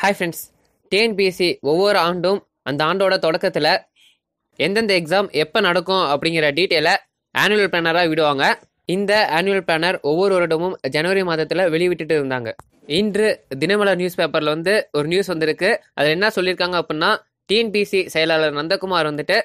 Hi friends TNPSC ஒவ்வொரு ஆண்டும் அந்த ஆண்டோட தொடக்கத்தில் எந்தெந்த எக்ஸாம் எப்போ நடக்கும் அப்படிங்கிற டீட்டெயிலை ஆனுவல் பிளானராக விடுவாங்க. இந்த ஆனுவல் பிளானர் ஒவ்வொரு வருடமும் ஜனவரி மாதத்தில் வெளிவிட்டுட்டு இருந்தாங்க. இன்று தினமலர் நியூஸ் பேப்பரில் வந்து ஒரு நியூஸ் வந்திருக்கு. அதில் என்ன சொல்லியிருக்காங்க அப்படின்னா டிஎன்பிசி செயலாளர் நந்தகுமார் வந்துட்டு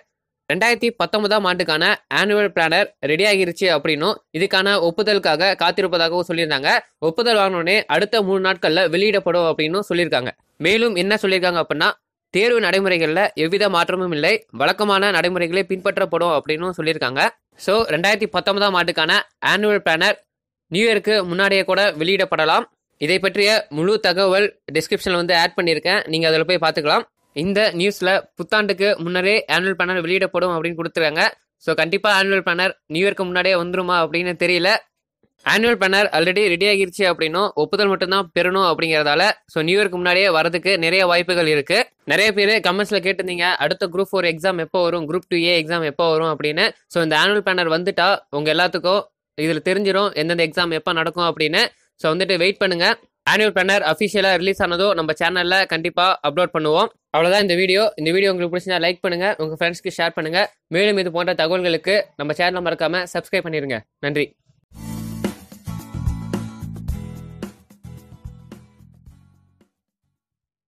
ரெண்டாயிரத்தி பத்தொன்பதாம் ஆண்டுக்கான ஆனுவல் பிளானர் ரெடி ஆகிருச்சு அப்படின்னும் இதுக்கான ஒப்புதலுக்காக காத்திருப்பதாகவும் சொல்லியிருந்தாங்க. ஒப்புதல் வாங்கினோடனே அடுத்த மூணு நாட்களில் வெளியிடப்படும் அப்படின்னும் சொல்லியிருக்காங்க. மேலும் என்ன சொல்லியிருக்காங்க அப்படின்னா தேர்வு நடைமுறைகளில் எவ்வித மாற்றமும் இல்லை வழக்கமான நடைமுறைகளே பின்பற்றப்படும் அப்படின்னும் சொல்லியிருக்காங்க. ஸோ ரெண்டாயிரத்தி பத்தொன்பதாம் ஆண்டுக்கான ஆனுவல் பிளானர் நியூ இயருக்கு முன்னாடியே கூட வெளியிடப்படலாம். இதை பற்றிய முழு தகவல் டிஸ்கிரிப்ஷனில் வந்து ஆட் பண்ணியிருக்கேன். நீங்கள் அதில் போய் பார்த்துக்கலாம். இந்த நியூஸில் புத்தாண்டுக்கு முன்னரே ஆனுவல் பிளானர் வெளியிடப்படும் அப்படின்னு கொடுத்துருக்காங்க. ஸோ கண்டிப்பாக ஆனுவல் பிளானர் நியூ இயர்க்கு முன்னாடியே வந்துருமா அப்படின்னு தெரியல. ஆனுவல் பிளானர் ஆல்ரெடி ரெடி ஆகிருச்சு அப்படின்னும் ஒப்புதல் மட்டும்தான் பெறணும் அப்படிங்கிறதால ஸோ நியூ இயர்க்கு முன்னாடியே வரதுக்கு நிறைய வாய்ப்புகள் இருக்கு. நிறைய பேர் கமெண்ட்ஸ்ல கேட்டிருந்தீங்க அடுத்த குரூப் ஃபோர் எக்ஸாம் எப்போ வரும் குரூப் டூ ஏ எக்ஸாம் எப்போ வரும் அப்படின்னு. ஸோ இந்த ஆனுவல் பிளானர் வந்துட்டா உங்க எல்லாத்துக்கும் இதில் தெரிஞ்சிடும் எந்தெந்த எக்ஸாம் எப்போ நடக்கும் அப்படின்னு. ஸோ வந்துட்டு வெயிட் பண்ணுங்க. ஆனுவல் பிளானர் அஃபிஷியலாக ரிலீஸ் ஆனதோ நம்ம சேனலில் கண்டிப்பாக அப்லோட் பண்ணுவோம். அவ்வளோதான் இந்த வீடியோ இந்த வீடியோ உங்களுக்கு பிடிச்சிருந்தா லைக் பண்ணுங்க உங்கள் ஃப்ரெண்ட்ஸ்க்கு ஷேர் பண்ணுங்க. மேலும் இது போன்ற தகவல்களுக்கு நம்ம சேனலை மறக்காம சப்ஸ்கிரைப் பண்ணிடுங்க நன்றி.